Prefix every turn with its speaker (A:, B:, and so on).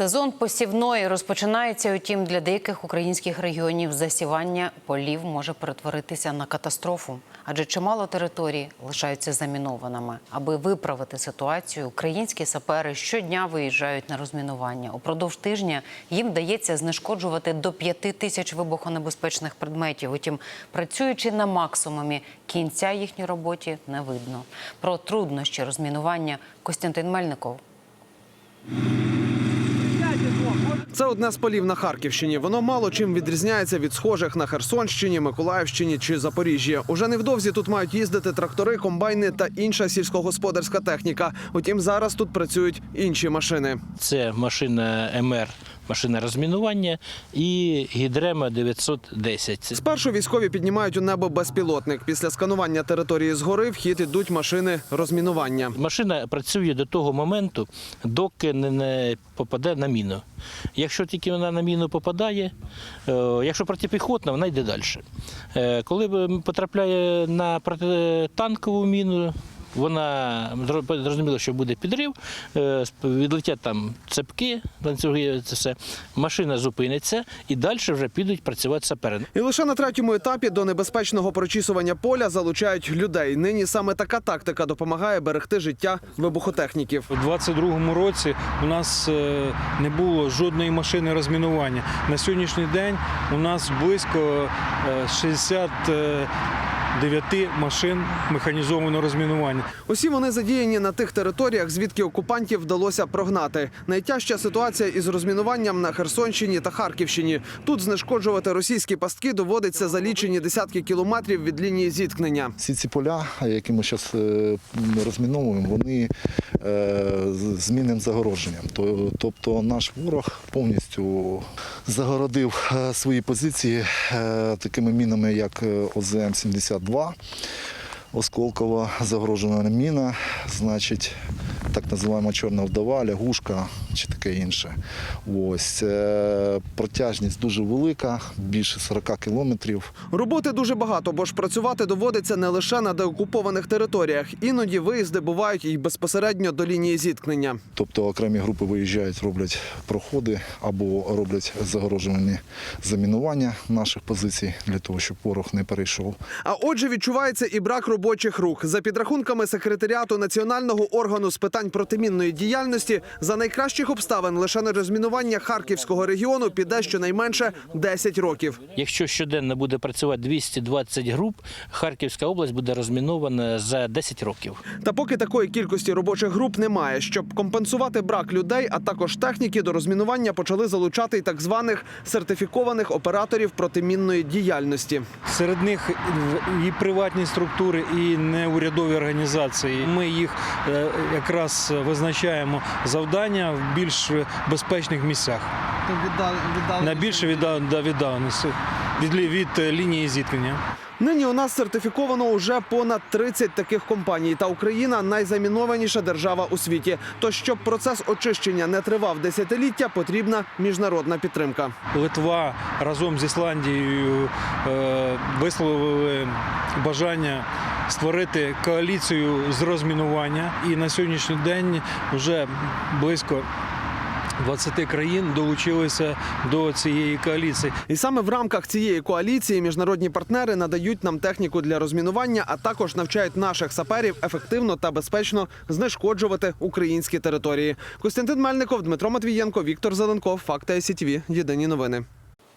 A: Сезон посівної розпочинається. Утім, для деяких українських регіонів засівання полів може перетворитися на катастрофу, адже чимало територій лишаються замінованими. Аби виправити ситуацію, українські сапери щодня виїжджають на розмінування. Упродовж тижня їм вдається знешкоджувати до п'яти тисяч вибухонебезпечних предметів. Утім, працюючи на максимумі, кінця їхній роботі не видно. Про труднощі розмінування Костянтин Мельников.
B: Це одне з полів на Харківщині. Воно мало чим відрізняється від схожих на Херсонщині, Миколаївщині чи Запоріжжі. Уже невдовзі тут мають їздити трактори, комбайни та інша сільськогосподарська техніка. Утім, зараз тут працюють інші машини.
C: Це машина МР, машина розмінування і гідрема 910.
B: Спершу військові піднімають у небо безпілотник. Після сканування території згори в хід ідуть машини розмінування.
C: Машина працює до того моменту, доки не, попаде на міну. Якщо тільки вона на міну попадає, е, якщо протипіхотна, вона йде далі. Е, коли потрапляє на протитанкову міну, вона зрозуміла, що буде підрив, е, відлетять там цепки, ланцюги, це все, машина зупиниться і далі вже підуть працювати сапери.
B: І лише на третьому етапі до небезпечного прочісування поля залучають людей. Нині саме така тактика допомагає берегти життя вибухотехніків.
D: У 22-му році у нас е, не було жодної машини розмінування. На сьогоднішній день у нас близько е, 60 дев'яти машин механізованого розмінування.
B: Усі вони задіяні на тих територіях, звідки окупантів вдалося прогнати. Найтяжча ситуація із розмінуванням на Херсонщині та Харківщині. Тут знешкоджувати російські пастки доводиться за лічені десятки кілометрів від лінії зіткнення.
E: Всі ці поля, які ми зараз е, розміновуємо, вони е, змінним загородженням. Тобто наш ворог повністю загородив е, свої позиції такими мінами, як ОЗМ-70. 52 осколкова загрожена міна, значить так називаємо чорна вдова, лягушка чи таке інше. Ось е, протяжність дуже велика, більше 40 кілометрів.
B: Роботи дуже багато, бо ж працювати доводиться не лише на деокупованих територіях. Іноді виїзди бувають і безпосередньо до лінії зіткнення.
E: Тобто окремі групи виїжджають, роблять проходи або роблять загорожувані замінування наших позицій для того, щоб ворог не перейшов.
B: А отже, відчувається і брак робочих рук. За підрахунками секретаріату національного органу з питань протимінної діяльності, за найкращих обставин лише на розмінування харківського регіону піде щонайменше 10 років.
C: Якщо щоденно буде працювати 220 груп, Харківська область буде розмінована за 10 років.
B: Та поки такої кількості робочих груп немає, щоб компенсувати брак людей, а також техніки до розмінування почали залучати й так званих сертифікованих операторів протимінної діяльності.
D: Серед них і приватні структури, і неурядові організації. Ми їх е, якраз визначаємо завдання в більш безпечних місцях. На більше відда- да, віддаленості від, від е, лінії зіткнення.
B: Нині у нас сертифіковано уже понад 30 таких компаній, та Україна найзамінованіша держава у світі. Тож, щоб процес очищення не тривав десятиліття, потрібна міжнародна підтримка.
D: Литва разом з Ісландією е, висловили бажання створити коаліцію з розмінування. І на сьогоднішній день вже близько 20 країн долучилися до цієї коаліції.
B: І саме в рамках цієї коаліції міжнародні партнери надають нам техніку для розмінування, а також навчають наших саперів ефективно та безпечно знешкоджувати українські території. Костянтин Мельников, Дмитро Матвієнко, Віктор Зеленков. Факти СІТВ. Єдині новини.